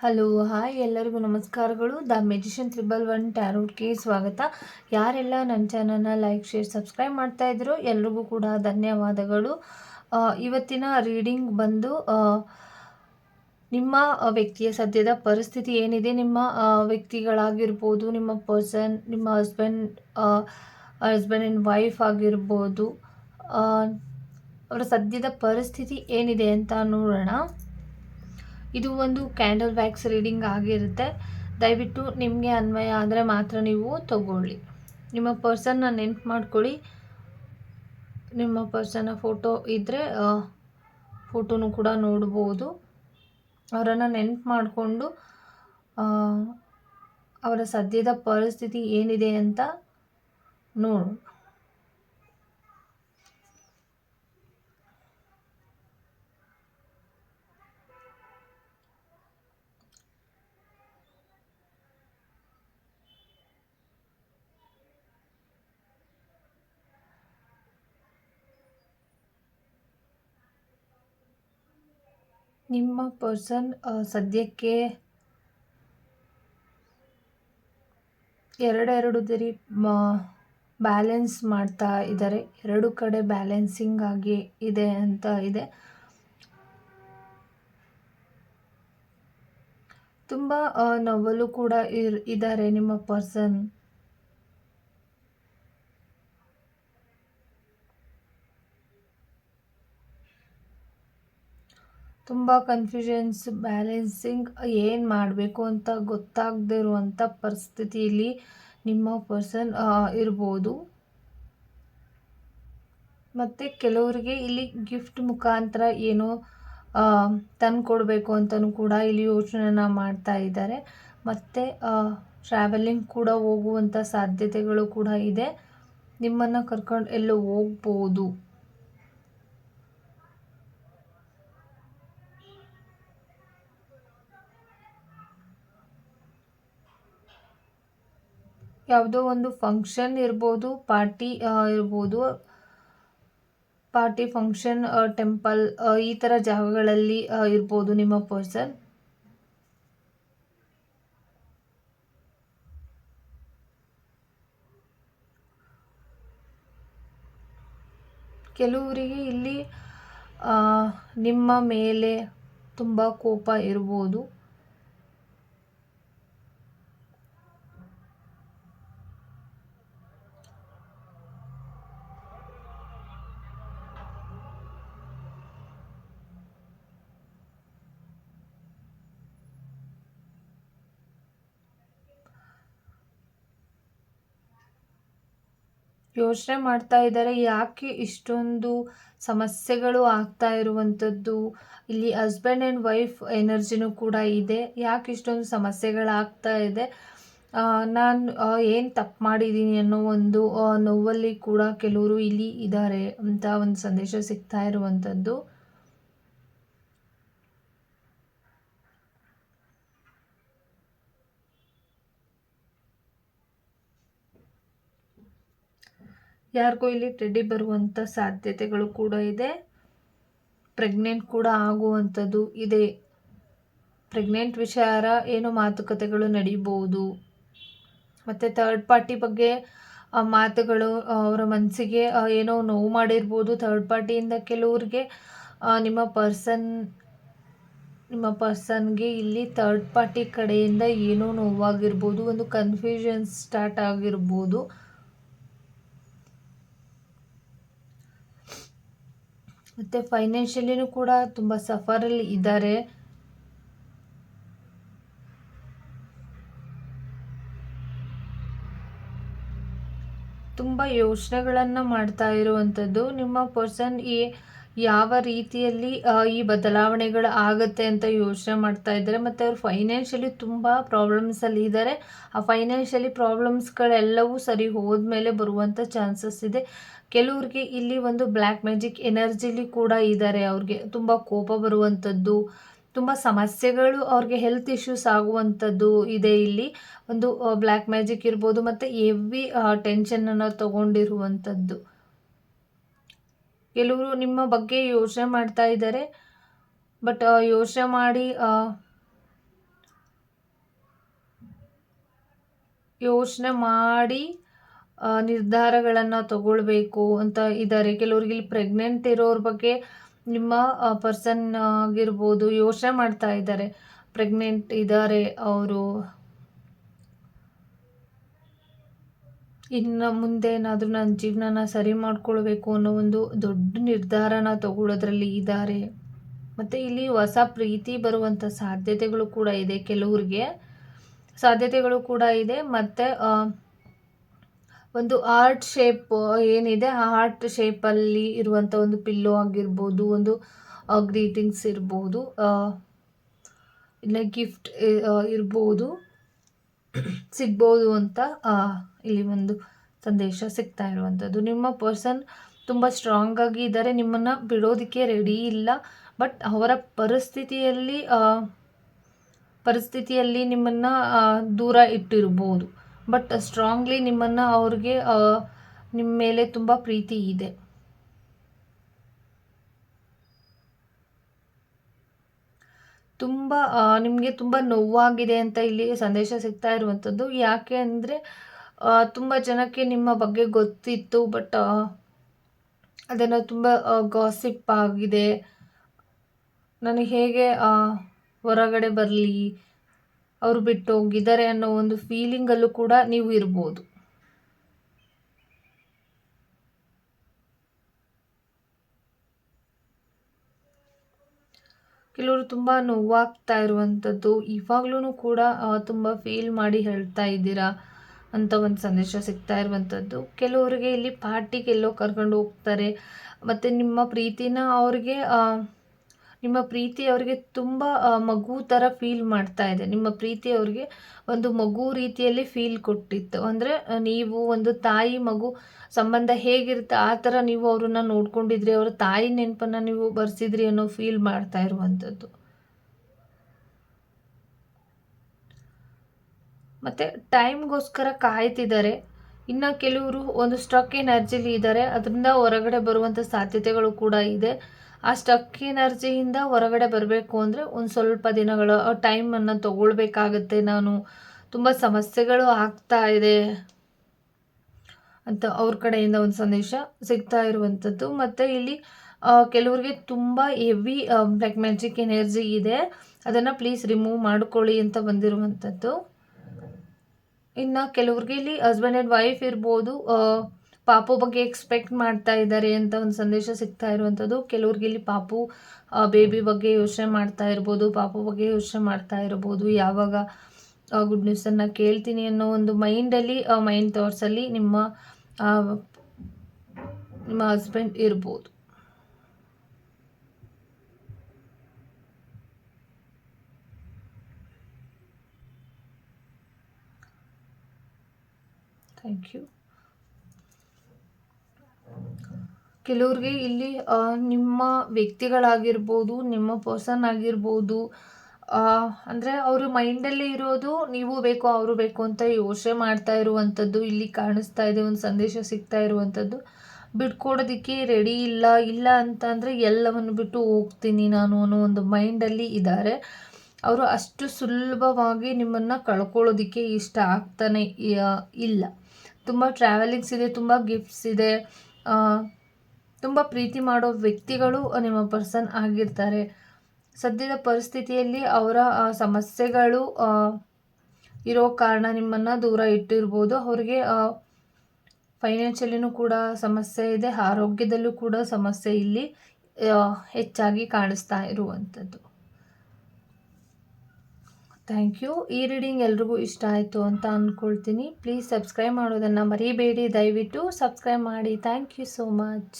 Hello, hi ಎಲ್ಲರಿಗೂ ನಮಸ್ಕಾರಗಳು. The magician triple one ಟ್ಯಾರೋಟ್ಗೆ ಸ್ವಾಗತ. ಯಾರೆಲ್ಲ ನನ್ನ ಚಾನಲ್ನ ಲೈಕ್, ಶೇರ್, ಸಬ್ಸ್ಕ್ರೈಬ್ ಮಾಡ್ತಾ ಇದ್ರು ಎಲ್ರಿಗೂ ಕೂಡ ಧನ್ಯವಾದಗಳು. ಇವತ್ತಿನ ರೀಡಿಂಗ್ ಬಂದು ನಿಮ್ಮ ವ್ಯಕ್ತಿಯ ಸದ್ಯದ ಪರಿಸ್ಥಿತಿ ಏನಿದೆ? ನಿಮ್ಮ ವ್ಯಕ್ತಿಗಳಾಗಿರ್ಬೋದು, ನಿಮ್ಮ ಪರ್ಸನ್ ನಿಮ್ಮ ಹಸ್ಬೆಂಡ್ ಹಸ್ಬೆಂಡ್ ಆ್ಯಂಡ್ ವೈಫ್ ಆಗಿರ್ಬೋದು ಅವರ ಸದ್ಯದ ಪರಿಸ್ಥಿತಿ ಏನಿದೆ ಅಂತ ನೋಡೋಣ. ಇದು ಒಂದು ಕ್ಯಾಂಡಲ್ ವ್ಯಾಕ್ಸ್ ರೀಡಿಂಗ್ ಆಗಿರುತ್ತೆ. ದಯವಿಟ್ಟು ನಿಮಗೆ ಅನ್ವಯ ಆದರೆ ಮಾತ್ರ ನೀವು ತಗೊಳ್ಳಿ. ನಿಮ್ಮ ಪರ್ಸನ್ನ ನೆನ್ಪು ಮಾಡ್ಕೊಳ್ಳಿ. ನಿಮ್ಮ ಪರ್ಸನ್ನ ಫೋಟೋ ಇದ್ದರೆ ಫೋಟೋನು ಕೂಡ ನೋಡ್ಬೋದು. ಅವರನ್ನು ನೆನ್ಪು ಮಾಡಿಕೊಂಡು ಅವರ ಸದ್ಯದ ಪರಿಸ್ಥಿತಿ ಏನಿದೆ ಅಂತ ನೋಡು. ನಿಮ್ಮ ಪರ್ಸನ್ ಸದ್ಯಕ್ಕೆ ಎರಡೆರಡು ದರಿ ಬ್ಯಾಲೆನ್ಸ್ ಮಾಡ್ತಾ ಇದ್ದಾರೆ. ಎರಡು ಕಡೆ ಬ್ಯಾಲೆನ್ಸಿಂಗ್ ಆಗಿ ಇದೆ ಅಂತ ಇದೆ. ತುಂಬ ನೋವಲು ಕೂಡ ಇರ್, ಇದ್ದಾರೆ ನಿಮ್ಮ ಪರ್ಸನ್. ತುಂಬ ಕನ್ಫ್ಯೂಷನ್ಸ್ ಬ್ಯಾಲೆನ್ಸಿಂಗ್ ಏನು ಮಾಡಬೇಕು ಅಂತ ಗೊತ್ತಾಗದೇ ಇರುವಂಥ ಪರಿಸ್ಥಿತಿಯಲ್ಲಿ ನಿಮ್ಮ ಪರ್ಸನ್ ಇರ್ಬೋದು. ಮತ್ತು ಕೆಲವರಿಗೆ ಇಲ್ಲಿ ಗಿಫ್ಟ್ ಮುಖಾಂತರ ಏನೋ ತಂದು ಕೊಡಬೇಕು ಅಂತಲೂ ಕೂಡ ಇಲ್ಲಿ ಯೋಚನೆನ ಮಾಡ್ತಾ ಇದ್ದಾರೆ. ಮತ್ತು ಟ್ರಾವೆಲಿಂಗ್ ಕೂಡ ಹೋಗುವಂಥ ಸಾಧ್ಯತೆಗಳು ಕೂಡ ಇದೆ. ನಿಮ್ಮನ್ನು ಕರ್ಕೊಂಡು ಎಲ್ಲೋ ಹೋಗ್ಬೋದು. ಯಾವುದೋ ಒಂದು ಫಂಕ್ಷನ್ ಇರ್ಬೋದು ಪಾರ್ಟಿ ಇರ್ಬೋದು. ಪಾರ್ಟಿ ಫಂಕ್ಷನ್ ಟೆಂಪಲ್ ಈ ಥರ ಜಾಗಗಳಲ್ಲಿ ಇರ್ಬೋದು ನಿಮ್ಮ ಪರ್ಸನ್ ಕೆಲವರಿಗೆ ಇಲ್ಲಿ ನಿಮ್ಮ ಮೇಲೆ ತುಂಬ ಕೋಪ ಇರ್ಬೋದು. ಯೋಚನೆ ಮಾಡ್ತಾ ಇದ್ದಾರೆ. ಯಾಕೆ ಇಷ್ಟೊಂದು ಸಮಸ್ಯೆಗಳು ಆಗ್ತಾ ಇರುವಂಥದ್ದು? ಇಲ್ಲಿ ಹಸ್ಬೆಂಡ್ ಆ್ಯಂಡ್ ವೈಫ್ ಎನರ್ಜಿನೂ ಕೂಡ ಇದೆ. ಯಾಕೆ ಇಷ್ಟೊಂದು ಸಮಸ್ಯೆಗಳಾಗ್ತಾ ಇದೆ? ನಾನು ಏನು ತಪ್ಪು ಮಾಡಿದ್ದೀನಿ ಅನ್ನೋ ಒಂದು ನೋವಲ್ಲಿ ಕೂಡ ಕೆಲವರು ಇಲ್ಲಿ ಇದ್ದಾರೆ ಅಂತ ಒಂದು ಸಂದೇಶ ಸಿಗ್ತಾ ಇರುವಂಥದ್ದು. ಯಾರಿಗೂ ಇಲ್ಲಿ ಟೆಡ್ಡಿ ಬರುವಂಥ ಸಾಧ್ಯತೆಗಳು ಕೂಡ ಇದೆ. ಪ್ರೆಗ್ನೆಂಟ್ ಕೂಡ ಆಗುವಂಥದ್ದು ಇದೆ. ಪ್ರೆಗ್ನೆಂಟ್ ವಿಚಾರ ಏನೋ ಮಾತುಕತೆಗಳು ನಡೀಬೋದು ಮತ್ತು ಥರ್ಡ್ ಪಾರ್ಟಿ ಬಗ್ಗೆ ಮಾತುಗಳು ಅವರ ಮನಸ್ಸಿಗೆ ಏನೋ ನೋವು ಮಾಡಿರ್ಬೋದು ಥರ್ಡ್ ಪಾರ್ಟಿಯಿಂದ ಕೆಲವ್ರಿಗೆ. ನಿಮ್ಮ ಪರ್ಸನ್ ನಿಮ್ಮ ಪರ್ಸನ್ಗೆ ಇಲ್ಲಿ ಥರ್ಡ್ ಪಾರ್ಟಿ ಕಡೆಯಿಂದ ಏನೋ ನೋವಾಗಿರ್ಬೋದು, ಒಂದು ಕನ್ಫ್ಯೂಷನ್ ಸ್ಟಾರ್ಟ್ ಆಗಿರ್ಬೋದು. ಮತ್ತು ಫೈನಾನ್ಷಿಯಲಿನೂ ಕೂಡ ತುಂಬ ಸಫರಲ್ಲಿ ಇದ್ದಾರೆ. ತುಂಬ ಯೋಚನೆಗಳನ್ನು ಮಾಡ್ತಾ ಇರುವಂಥದ್ದು ನಿಮ್ಮ ಪರ್ಸನ್ ಈ ಯಾವ ರೀತಿಯಲ್ಲಿ ಈ ಬದಲಾವಣೆಗಳು ಆಗುತ್ತೆ ಅಂತ ಯೋಚನೆ ಮಾಡ್ತಾ ಇದ್ದಾರೆ. ಮತ್ತು ಅವರು ಫೈನಾನ್ಷಿಯಲಿ ತುಂಬ ಪ್ರಾಬ್ಲಮ್ಸಲ್ಲಿ ಇದ್ದಾರೆ. ಆ ಫೈನಾನ್ಷಿಯಲಿ ಪ್ರಾಬ್ಲಮ್ಸ್ಗಳೆಲ್ಲವೂ ಸರಿ ಹೋದ ಮೇಲೆ ಬರುವಂಥ ಚಾನ್ಸಸ್ ಇದೆ. ಕೆಲವ್ರಿಗೆ ಇಲ್ಲಿ ಒಂದು ಬ್ಲ್ಯಾಕ್ ಮ್ಯಾಜಿಕ್ ಎನರ್ಜಿಲಿ ಕೂಡ ಇದ್ದಾರೆ ಅವ್ರಿಗೆ ತುಂಬ ಕೋಪ ಬರುವಂಥದ್ದು ತುಂಬ ಸಮಸ್ಯೆಗಳು ಅವ್ರಿಗೆ ಹೆಲ್ತ್ ಇಶ್ಯೂಸ್ ಆಗುವಂಥದ್ದು ಇದೆ ಇಲ್ಲಿ. ಒಂದು ಬ್ಲ್ಯಾಕ್ ಮ್ಯಾಜಿಕ್ ಇರ್ಬೋದು ಮತ್ತು ಎವಿ ಟೆನ್ಷನನ್ನು ತಗೊಂಡಿರುವಂಥದ್ದು ಕೆಲವರು ನಿಮ್ಮ ಬಗ್ಗೆ ಯೋಚನೆ ಮಾಡ್ತಾ ಇದ್ದಾರೆ ಬಟ್ ಯೋಚನೆ ಮಾಡಿ ಯೋಚನೆ ಮಾಡಿ ನಿರ್ಧಾರಗಳನ್ನು ತಗೊಳ್ಬೇಕು ಅಂತ ಇದ್ದಾರೆ ಕೆಲವ್ರಿಗೆ ಇಲ್ಲಿ ಪ್ರೆಗ್ನೆಂಟ್ ಇರೋರ ಬಗ್ಗೆ ನಿಮ್ಮ ಪರ್ಸನ್ ಆಗಿರ್ಬೋದು ಯೋಚನೆ ಮಾಡ್ತಾ ಇದ್ದಾರೆ ಪ್ರೆಗ್ನೆಂಟ್ ಇದ್ದಾರೆ ಅವರು. ಇನ್ನು ಮುಂದೆ ಏನಾದರೂ ನನ್ನ ಜೀವನನ ಸರಿ ಮಾಡ್ಕೊಳ್ಬೇಕು ಅನ್ನೋ ಒಂದು ದೊಡ್ಡ ನಿರ್ಧಾರನ ತಗೊಳ್ಳೋದ್ರಲ್ಲಿ ಇದ್ದಾರೆ ಮತ್ತು ಇಲ್ಲಿ ಹೊಸ ಪ್ರೀತಿ ಬರುವಂಥ ಸಾಧ್ಯತೆಗಳು ಕೂಡ ಇದೆ ಕೆಲವ್ರಿಗೆ. ಸಾಧ್ಯತೆಗಳು ಕೂಡ ಇದೆ. ಮತ್ತು ಒಂದು ಆರ್ಟ್ ಶೇಪ್ ಏನಿದೆ? ಆ ಹಾರ್ಟ್ ಶೇಪಲ್ಲಿ ಇರುವಂಥ ಒಂದು ಪಿಲ್ಲೋ ಆಗಿರ್ಬೋದು, ಒಂದು ಗ್ರೀಟಿಂಗ್ಸ್ ಇರ್ಬೋದು ಇಲ್ಲ ಗಿಫ್ಟ್ ಇರ್ಬೋದು, ಸಿಗ್ಬೋದು ಅಂತ ಇಲ್ಲಿ ಒಂದು ಸಂದೇಶ ಸಿಗ್ತಾ ಇರುವಂಥದ್ದು ನಿಮ್ಮ ಪರ್ಸನ್ ತುಂಬ ಸ್ಟ್ರಾಂಗ್ ಆಗಿ ಇದ್ದಾರೆ, ನಿಮ್ಮನ್ನು ಬಿಡೋದಕ್ಕೆ ರೆಡಿ ಇಲ್ಲ ಬಟ್ ಅವರ ಪರಿಸ್ಥಿತಿಯಲ್ಲಿ ಪರಿಸ್ಥಿತಿಯಲ್ಲಿ ನಿಮ್ಮನ್ನು ದೂರ ಇಟ್ಟಿರ್ಬೋದು. ಬಟ್ ಸ್ಟ್ರಾಂಗ್ಲಿ ನಿಮ್ಮನ್ನು ಅವ್ರಿಗೆ ನಿಮ್ಮ ಮೇಲೆ ತುಂಬ ಪ್ರೀತಿ ಇದೆ. ತುಂಬ ನಿಮಗೆ ತುಂಬ ನೋವಾಗಿದೆ ಅಂತ ಇಲ್ಲಿ ಸಂದೇಶ ಸಿಗ್ತಾ ಇರುವಂಥದ್ದು. ಯಾಕೆ ಅಂದರೆ ತುಂಬ ಜನಕ್ಕೆ ನಿಮ್ಮ ಬಗ್ಗೆ ಗೊತ್ತಿತ್ತು ಬಟ್ ಅದನ್ನು ತುಂಬ ಗಾಸಿಪ್ ಆಗಿದೆ. ನನಗೆ ಹೇಗೆ ಹೊರಗಡೆ ಬರಲಿ ಅವರು ಬಿಟ್ಟು ಹೋಗಿದ್ದಾರೆ ಅನ್ನೋ ಒಂದು ಫೀಲಿಂಗಲ್ಲೂ ಕೂಡ ನೀವು ಇರ್ಬೋದು. ಕೆಲವರು ತುಂಬ ನೋವಾಗ್ತಾ ಇರುವಂಥದ್ದು ಇವಾಗ್ಲೂ ಕೂಡ ತುಂಬ ಫೀಲ್ ಮಾಡಿ ಹೇಳ್ತಾ ಇದ್ದೀರಾ ಅಂತ ಒಂದು ಸಂದೇಶ ಸಿಗ್ತಾ ಇರುವಂಥದ್ದು. ಕೆಲವರಿಗೆ ಇಲ್ಲಿ ಪಾರ್ಟಿಗೆಲ್ಲೋ ಕರ್ಕೊಂಡು ಹೋಗ್ತಾರೆ, ಮತ್ತು ನಿಮ್ಮ ಪ್ರೀತಿನ ಅವ್ರಿಗೆ ನಿಮ್ಮ ಪ್ರೀತಿ ಅವರಿಗೆ ತುಂಬ ಮಗು ಥರ ಫೀಲ್ ಮಾಡ್ತಾ ಇದೆ. ನಿಮ್ಮ ಪ್ರೀತಿ ಅವ್ರಿಗೆ ಒಂದು ಮಗು ರೀತಿಯಲ್ಲಿ ಫೀಲ್ ಕೊಟ್ಟಿತ್ತು. ಅಂದರೆ ನೀವು ಒಂದು ತಾಯಿ ಮಗು ಸಂಬಂಧ ಹೇಗಿರುತ್ತೆ, ಆ ಥರ ನೀವು ಅವ್ರನ್ನ ನೋಡ್ಕೊಂಡಿದ್ರಿ, ಅವರ ತಾಯಿ ನೆನಪನ್ನ ನೀವು ಬರ್ಸಿದ್ರಿ ಅನ್ನೋ ಫೀಲ್ ಮಾಡ್ತಾ ಇರುವಂಥದ್ದು. ಮತ್ತು ಟೈಮ್ಗೋಸ್ಕರ ಕಾಯ್ತಿದ್ದಾರೆ. ಇನ್ನು ಕೆಲವರು ಒಂದು ಸ್ಟ್ರಕ್ ಎನರ್ಜಿಲಿ ಇದ್ದಾರೆ. ಅದರಿಂದ ಹೊರಗಡೆ ಬರುವಂಥ ಸಾಧ್ಯತೆಗಳು ಕೂಡ ಇದೆ. ಆ ಸ್ಟಕ್ ಎನರ್ಜಿಯಿಂದ ಹೊರಗಡೆ ಬರಬೇಕು ಅಂದರೆ ಒಂದು ಸ್ವಲ್ಪ ದಿನಗಳ ಟೈಮನ್ನು ತಗೊಳ್ಬೇಕಾಗತ್ತೆ. ನಾನು ತುಂಬ ಸಮಸ್ಯೆಗಳು ಆಗ್ತಾ ಇದೆ ಅಂತ ಅವ್ರ ಕಡೆಯಿಂದ ಒಂದು ಸಂದೇಶ ಸಿಗ್ತಾ ಇರುವಂಥದ್ದು ಮತ್ತು ಇಲ್ಲಿ ಕೆಲವ್ರಿಗೆ ತುಂಬ ಹೆವಿ ಬ್ಲ್ಯಾಕ್ ಮ್ಯಾಜಿಕ್ ಎನರ್ಜಿ ಇದೆ. ಅದನ್ನು ಪ್ಲೀಸ್ ರಿಮೂವ್ ಮಾಡ್ಕೊಳ್ಳಿ ಅಂತ ಬಂದಿರುವಂಥದ್ದು ಇನ್ನು ಕೆಲವ್ರಿಗೆ ಇಲ್ಲಿ ಹಸ್ಬೆಂಡ್ ಆ್ಯಂಡ್ ವೈಫ್ ಇರ್ಬೋದು ಪಾಪು ಬಗ್ಗೆ ಎಕ್ಸ್ಪೆಕ್ಟ್ ಮಾಡ್ತಾ ಇದ್ದಾರೆ ಅಂತ ಒಂದು ಸಂದೇಶ ಸಿಗ್ತಾ ಇರುವಂಥದ್ದು. ಕೆಲವ್ರಿಗೆ ಇಲ್ಲಿ ಪಾಪು ಬೇಬಿ ಬಗ್ಗೆ ಯೋಚನೆ ಮಾಡ್ತಾ ಇರ್ಬೋದು, ಪಾಪು ಬಗ್ಗೆ ಯೋಚನೆ ಮಾಡ್ತಾ ಇರ್ಬೋದು. ಯಾವಾಗ ಗುಡ್ ನ್ಯೂಸನ್ನು ಕೇಳ್ತೀನಿ ಅನ್ನೋ ಒಂದು ಮೈಂಡಲ್ಲಿ ಮೈಂಡ್ ಥಾಟ್ಸಲ್ಲಿ ನಿಮ್ಮ ನಿಮ್ಮ ಹಸ್ಬೆಂಡ್ ಇರ್ಬೋದು. ಥ್ಯಾಂಕ್ ಯು ಕೆಲವ್ರಿಗೆ ಇಲ್ಲಿ ನಿಮ್ಮ ವ್ಯಕ್ತಿಗಳಾಗಿರ್ಬೋದು, ನಿಮ್ಮ ಪರ್ಸನ್ ಆಗಿರ್ಬೋದು ಅಂದರೆ ಅವ್ರ ಮೈಂಡಲ್ಲಿ ಇರೋದು ನೀವು ಬೇಕು, ಅವರು ಬೇಕು ಅಂತ ಯೋಚನೆ ಮಾಡ್ತಾ ಇರುವಂಥದ್ದು ಇಲ್ಲಿ ಕಾಣಿಸ್ತಾ ಇದೆ, ಒಂದು ಸಂದೇಶ ಸಿಗ್ತಾ ಇರುವಂಥದ್ದು ಬಿಟ್ಕೊಡೋದಕ್ಕೆ ರೆಡಿ ಇಲ್ಲ ಇಲ್ಲ ಅಂತ ಅಂದರೆ ಎಲ್ಲವನ್ನು ಬಿಟ್ಟು ಹೋಗ್ತೀನಿ ನಾನು ಅನ್ನೋ ಒಂದು ಮೈಂಡಲ್ಲಿ ಇದ್ದಾರೆ ಅವರು ಅಷ್ಟು ಸುಲಭವಾಗಿ ನಿಮ್ಮನ್ನು ಕಳ್ಕೊಳ್ಳೋದಕ್ಕೆ ಇಷ್ಟ ಆಗ್ತಾನೆ ಇಲ್ಲ. ತುಂಬ ಟ್ರಾವೆಲಿಂಗ್ಸ್ ಇದೆ, ತುಂಬ ಗಿಫ್ಟ್ಸ್ ಇದೆ ತುಂಬ ಪ್ರೀತಿ ಮಾಡೋ ವ್ಯಕ್ತಿಗಳು ನಿಮ್ಮ ಪರ್ಸನ್ ಆಗಿರ್ತಾರೆ. ಸದ್ಯದ ಪರಿಸ್ಥಿತಿಯಲ್ಲಿ ಅವರ ಸಮಸ್ಯೆಗಳು ಇರೋ ಕಾರಣ ನಿಮ್ಮನ್ನು ದೂರ ಇಟ್ಟಿರ್ಬೋದು. ಅವ್ರಿಗೆ ಫೈನಾನ್ಷಿಯಲಿನೂ ಕೂಡ ಸಮಸ್ಯೆ ಇದೆ, ಆರೋಗ್ಯದಲ್ಲೂ ಕೂಡ ಸಮಸ್ಯೆ ಇಲ್ಲಿ ಹೆಚ್ಚಾಗಿ ಕಾಣಿಸ್ತಾ ಇರುವಂಥದ್ದು. Thank you. ಈ ರೀಡಿಂಗ್ ಎಲ್ರಿಗೂ ಇಷ್ಟ ಆಯಿತು ಅಂತ ಅಂದ್ಕೊಳ್ತೀನಿ ಪ್ಲೀಸ್ ಸಬ್ಸ್ಕ್ರೈಬ್ ಮಾಡೋದನ್ನು ಮರಿಬೇಡಿ. ದಯವಿಟ್ಟು ಸಬ್ಸ್ಕ್ರೈಬ್ ಮಾಡಿ. Thank you so much.